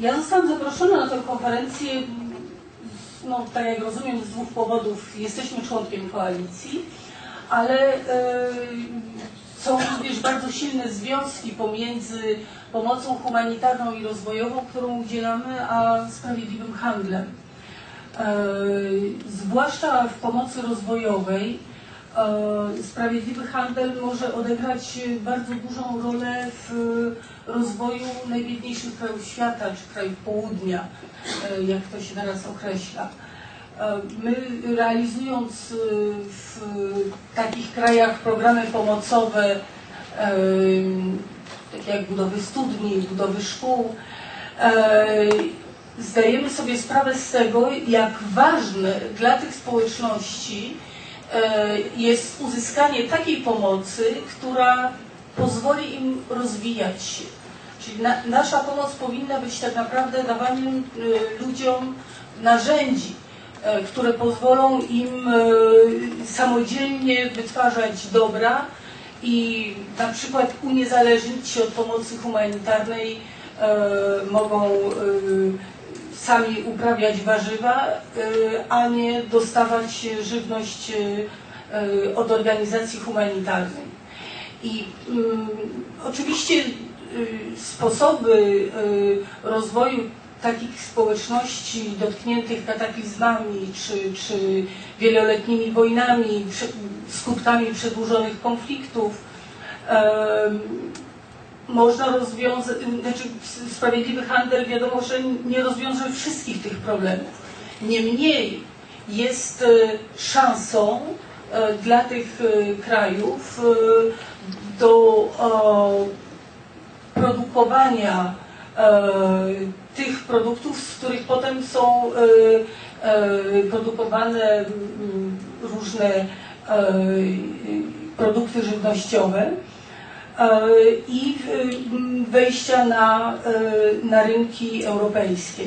Ja zostałam zaproszona na tę konferencję, no tak jak rozumiem, z dwóch powodów. Jesteśmy członkiem koalicji, ale są również bardzo silne związki pomiędzy pomocą humanitarną i rozwojową, którą udzielamy, a sprawiedliwym handlem. Zwłaszcza w pomocy rozwojowej sprawiedliwy handel może odegrać bardzo dużą rolę w rozwoju najbiedniejszych krajów świata, czy krajów południa, jak to się teraz określa. My realizując w takich krajach programy pomocowe, takie jak budowy studni, budowy szkół, zdajemy sobie sprawę z tego, jak ważne dla tych społeczności jest uzyskanie takiej pomocy, która pozwoli im rozwijać się. Czyli na, nasza pomoc powinna być tak naprawdę dawaniem ludziom narzędzi, które pozwolą im samodzielnie wytwarzać dobra i na przykład uniezależnić się od pomocy humanitarnej, mogą sami uprawiać warzywa, a nie dostawać żywność od organizacji humanitarnej. I um, oczywiście sposoby rozwoju takich społeczności dotkniętych kataklizmami czy, czy wieloletnimi wojnami, skutkami przedłużonych konfliktów, można rozwiązać, znaczy sprawiedliwy handel wiadomo, że nie rozwiąże wszystkich tych problemów. Niemniej jest szansą dla tych krajów do produkowania tych produktów, z których potem są produkowane różne produkty żywnościowe i wejścia na, na rynki europejskie.